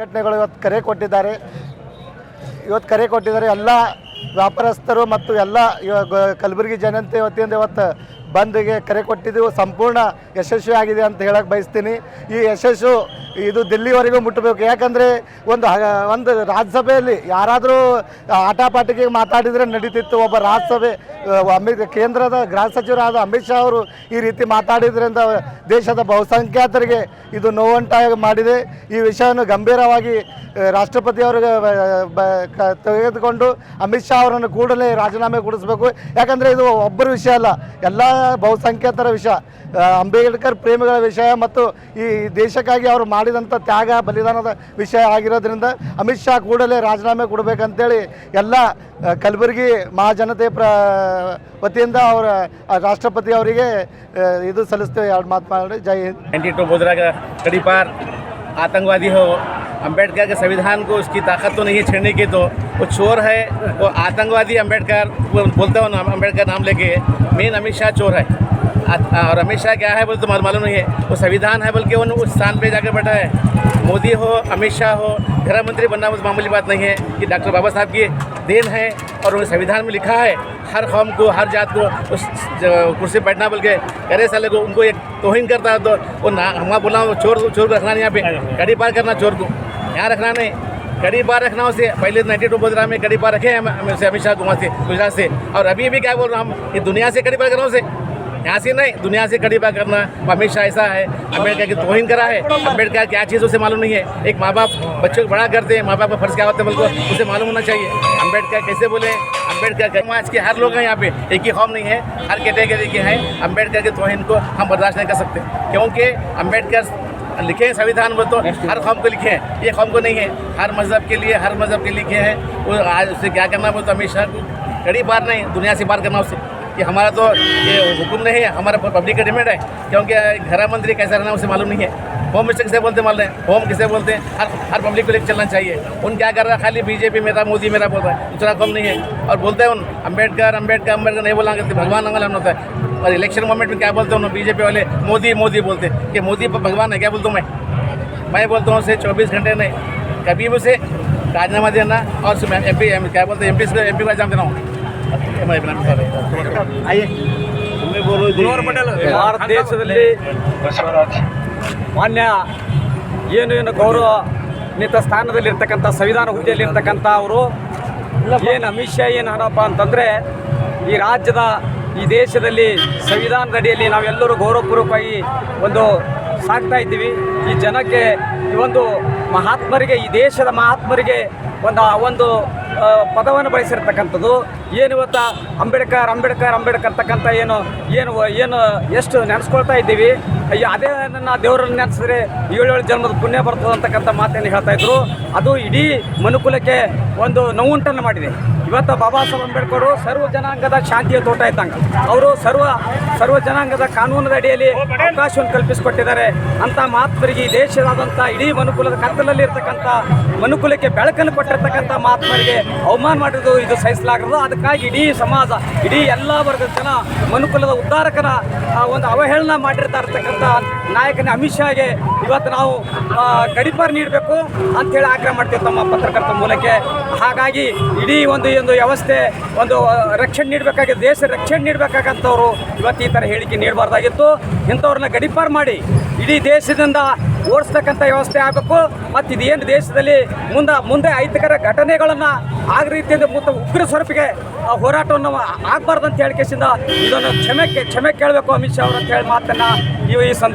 ಸಂಘಟನೆಗಳು ಇವತ್ತು ಕರೆ ಕೊಟ್ಟಿದ್ದಾರೆ. ಇವತ್ತು ಕರೆ ಕೊಟ್ಟಿದ್ದಾರೆ ಎಲ್ಲ ವ್ಯಾಪಾರಸ್ಥರು ಮತ್ತು ಎಲ್ಲ ಕಲಬುರಗಿ ಜನತೆ ವತಿಯಿಂದ ಇವತ್ತು ಬಂದ್ಗೆ ಕರೆ ಕೊಟ್ಟಿದ್ದು ಸಂಪೂರ್ಣ ಯಶಸ್ವಿ ಆಗಿದೆ ಅಂತ ಹೇಳಕ್ಕೆ ಬಯಸ್ತೀನಿ. ಈ ಯಶಸ್ಸು ಇದು ದಿಲ್ಲಿವರೆಗೂ ಮುಟ್ಟಬೇಕು. ಯಾಕಂದರೆ ಒಂದು ಒಂದು ರಾಜ್ಯಸಭೆಯಲ್ಲಿ ಯಾರಾದರೂ ಆಟಪಾಟಿಗೆ ಮಾತಾಡಿದರೆ ನಡೀತಿತ್ತು. ಒಬ್ಬ ರಾಜ್ಯಸಭೆ ಅಮಿತ್ ಕೇಂದ್ರದ ಗೃಹ ಸಚಿವರಾದ ಅಮಿತ್ ಶಾ ಅವರು ಈ ರೀತಿ ಮಾತಾಡಿದ್ರಿಂದ ದೇಶದ ಬಹುಸಂಖ್ಯಾತರಿಗೆ ಇದು ನೋವುಂಟಾಗಿ ಮಾಡಿದೆ. ಈ ವಿಷಯವನ್ನು ಗಂಭೀರವಾಗಿ ರಾಷ್ಟ್ರಪತಿಯವರಿಗೆ ತೆಗೆದುಕೊಂಡು ಅಮಿತ್ ಶಾ ಅವರನ್ನು ಕೂಡಲೇ ರಾಜೀನಾಮೆ ಕೊಡಿಸ್ಬೇಕು. ಯಾಕಂದರೆ ಇದು ಒಬ್ಬರ ವಿಷಯ ಅಲ್ಲ. ಎಲ್ಲ ಬಹುಸಂಖ್ಯಾತರ ವಿಷಯ ಅಂಬೇಡ್ಕರ್ ಪ್ರೇಮಿಗಳ ವಿಷಯ ಮತ್ತು ಈ ದೇಶಕ್ಕಾಗಿ ಅವರು ಮಾಡಿದಂಥ ತ್ಯಾಗ, ಬಲಿದಾನದ ವಿಷಯ ಆಗಿರೋದ್ರಿಂದ ಅಮಿತ್ ಶಾ ಕೂಡಲೇ ರಾಜೀನಾಮೆ ಕೊಡಬೇಕಂತೇಳಿ ಎಲ್ಲ ಕಲಬುರಗಿ ಮಹಾಜನತೆ ಪ್ರ, ವತಿಯಿಂದ ಅವರ ರಾಷ್ಟ್ರಪತಿ ಅವರಿಗೆ ಇದು ಸಲ್ಲಿಸ್ತೇವೆ. ಎರಡು ಮಾತು ಮಾಡಿ ಜೈ ಹಿಂದ್. ಎಂಟಿ ಟು ಕಡಿಪಾರ್, ಆತಂಕವಾದಿ अंबेडकर के संविधान को उसकी ताकत तो नहीं है छेड़ने की तो वो चोर है वो आतंकवादी अंबेडकर वो बोलते हो ना अंबेडकर नाम लेके मेन अमित शाह चोर है। और अमित शाह क्या है बोले तो मालूम नहीं है। वो संविधान है बल्कि वो उस स्थान पे जाकर बैठा है। मोदी हो अमित शाह हो गृह मंत्री बनना वो मामूली बात नहीं है कि डॉक्टर बाबा साहब की देन है और उन्हें संविधान में लिखा है हर कौम को हर जात को उस कुर्सी बैठना बोल के करे साले को उनको एक तोहिन करता है तो वो ना हम बोला चोर चोर को रखना यहाँ पे कड़ी पार करना चोर को। यहाँ रखना नहीं। कड़ी बार रखना उसे। पहले नाइन्टी टू बोधरा में कड़ी बार रखे हैं। हम- अमित शाह को वहाँ से, गुजरात से। और अभी भी क्या बोल रहा हूँ ये दुनिया से कड़ी बार करना उसे। यहाँ से नहीं, दुनिया से कड़ी पार करना। अमित शाह ऐसा है। अंबेडकर की तोहिन करा है। अंबेडकर क्या चीज़ उसे मालूम नहीं है। एक माँ बाप बच्चों को बड़ा करते हैं। माँ बाप का फ़र्ज़ क्या होता है बिल्कुल उसे मालूम होना चाहिए। अंबेडकर कैसे बोले? अंबेडकर समाज के हर लोग हैं यहाँ पे। एक ही कौम नहीं है। हर कैटेगरी के हैं। अंबेडकर के तोहिन को हम बर्दाश्त नहीं कर सकते। क्योंकि अंबेडकर लिखे हैं संविधान वो तो हर कौम को लिखे हैं। ये कौम को नहीं है। हर मज़हब के लिए हर मज़हब के लिखे हैं। वो आज उससे क्या करना वो तो को कड़ी पार नहीं दुनिया से पार करना उससे कि हमारा तो ये हुक्म नहीं है हमारा पब्लिक का डिमांड है। क्योंकि गृह मंत्री कैसा रहना उसे मालूम नहीं है। होम मिनिस्टर किसे बोलते मालूम है होम किसे बोलते हैं? हर हर पब्लिक को लेकर चलना चाहिए। उन क्या कर रहा है? खाली बीजेपी मेरा मोदी मेरा बोल रहा है। दूसरा कम नहीं है। और बोलते हैं उन अंबेडकर अंबेडकर अंबेडकर नहीं बोला करते। भगवान अंगल होता है। और इलेक्शन मोमेंट में क्या बोलते हैं बीजेपी वाले मोदी मोदी बोलते हैं कि मोदी भगवान है क्या बोलता हूँ मैं मैं बोलता हूँ उसे चौबीस घंटे नहीं कभी भी उसे राजीनामा देना और एम पी क्या बोलते हैं एम पी एम पी का एग्जाम देना हूँ आइए ಭಾರತ ದೇಶದಲ್ಲಿ ಮಾನ್ಯ ಏನು ಏನು ಗೌರವಾನ್ವಿತ ಸ್ಥಾನದಲ್ಲಿರ್ತಕ್ಕಂಥ ಸಂವಿಧಾನ ಹುದ್ದೆಯಲ್ಲಿರ್ತಕ್ಕಂಥ ಅವರು ಏನು ಅಮಿತ್ ಶಾ ಏನು ಏನಪ್ಪ ಅಂತಂದರೆ ಈ ರಾಜ್ಯದ ಈ ದೇಶದಲ್ಲಿ ಸಂವಿಧಾನದ ಅಡಿಯಲ್ಲಿ ನಾವೆಲ್ಲರೂ ಗೌರವಪೂರ್ವಕವಾಗಿ ಒಂದು ಸಾಕ್ತಾ ಇದ್ದೀವಿ. ಈ ಜನಕ್ಕೆ ಈ ಒಂದು ಮಹಾತ್ಮರಿಗೆ, ಈ ದೇಶದ ಮಹಾತ್ಮರಿಗೆ ಒಂದು ಒಂದು ಪದವನ್ನು ಬಳಸಿರ್ತಕ್ಕಂಥದ್ದು. ಏನು ಇವತ್ತು ಅಂಬೇಡ್ಕರ್ ಅಂಬೇಡ್ಕರ್ ಅಂಬೇಡ್ಕರ್ ಅಂತಕ್ಕಂಥ ಏನು ಏನು ಏನು ಎಷ್ಟು ನೆನೆಸ್ಕೊಳ್ತಾ ಇದ್ದೀವಿ. ಅಯ್ಯೋ, ಅದೇ ನನ್ನ ದೇವರನ್ನು ನೆನೆಸಿದ್ರೆ ಏಳೇಳು ಜನ್ಮದ ಪುಣ್ಯ ಬರ್ತದೆ ಅಂತಕ್ಕಂಥ ಮಾತನ್ನು ಹೇಳ್ತಾ ಇದ್ರು. ಅದು ಇಡೀ ಮನುಕುಲಕ್ಕೆ ಒಂದು ನೋವುಂಟನ್ನು ಮಾಡಿದೆ. ಇವತ್ತು ಬಾಬಾ ಸಾಹೇಬ್ ಅಂಬೇಡ್ಕರ್ ಸರ್ವ ಜನಾಂಗದ ಶಾಂತಿಯ ತೋಟ ಇದ್ದಂಗೆ. ಅವರು ಸರ್ವ ಸರ್ವ ಜನಾಂಗದ ಕಾನೂನದ ಅಡಿಯಲ್ಲಿ ಅವಕಾಶವನ್ನು ಕಲ್ಪಿಸಿಕೊಟ್ಟಿದ್ದಾರೆ. ಅಂತ ಮಹಾತ್ಮರಿಗೆ ಈ ದೇಶದಾದಂಥ ಇಡೀ ಮನುಕುಲದ ಕತ್ತಲಲ್ಲಿ ಇರ್ತಕ್ಕಂಥ ಮನುಕುಲಕ್ಕೆ ಬೆಳಕನ್ನು ಕೊಟ್ಟಿರ್ತಕ್ಕಂಥ ಮಹಾತ್ಮರಿಗೆ ಅವಮಾನ ಮಾಡಿರೋದು ಇದು ಸಹಿಸಲಾಗದು. ಅದಕ್ಕಾಗಿ ಇಡೀ ಸಮಾಜ, ಇಡೀ ಎಲ್ಲ ವರ್ಗದ ಜನ ಮನುಕುಲದ ಉದ್ಧಾರಕರ ಒಂದು ಅವಹೇಳನ ಮಾಡಿರ್ತಾ ಇರ್ತಕ್ಕಂಥ ನಾಯಕನ ಅಮಿತ್ ಶಾಗೆ ಇವತ್ತು ನಾವು ಗಡಿಪಾರ್ ನೀಡಬೇಕು ಅಂತೇಳಿ ಆಗ್ರಹ ಮಾಡ್ತೀವಿ ತಮ್ಮ ಪತ್ರಕರ್ತ ಮೂಲಕ್ಕೆ. ಹಾಗಾಗಿ ಇಡೀ ಒಂದು ಒಂದು ವ್ಯವಸ್ಥೆ, ಒಂದು ರಕ್ಷಣೆ ನೀಡಬೇಕಾಗಿ, ದೇಶ ರಕ್ಷಣೆ ನೀಡಬೇಕಾಗಂಥವ್ರು ಇವತ್ತು ಈ ಥರ ಹೇಳಿಕೆ ನೀಡಬಾರ್ದಾಗಿತ್ತು. ಇಂಥವ್ರನ್ನ ಗಡಿಪಾರ್ ಮಾಡಿ ಇಡೀ ದೇಶದಿಂದ ಓಡಿಸ್ತಕ್ಕಂಥ ವ್ಯವಸ್ಥೆ ಆಗಬೇಕು. ಮತ್ತು ಇದೇನು ದೇಶದಲ್ಲಿ ಮುಂದೆ ಮುಂದೆ ಅಹಿತಕರ ಘಟನೆಗಳನ್ನು ಆಗ ರೀತಿಯಿಂದ ಮತ್ತು ಉಗ್ರ ಸ್ವರೂಪಿಗೆ, ಆ, ಹೋರಾಟವನ್ನು ಆಗಬಾರ್ದು ಅಂತ ಹೇಳಿ ಕೇಸಿಂದ ಇದನ್ನು ಕ್ಷಮೆ ಕ್ಷಮೆ ಕೇಳಬೇಕು ಅಮಿತ್ ಶಾ ಅವರು ಅಂತ ಹೇಳಿ ಮಾತನ್ನು ಈ ಸಂದರ್ಭ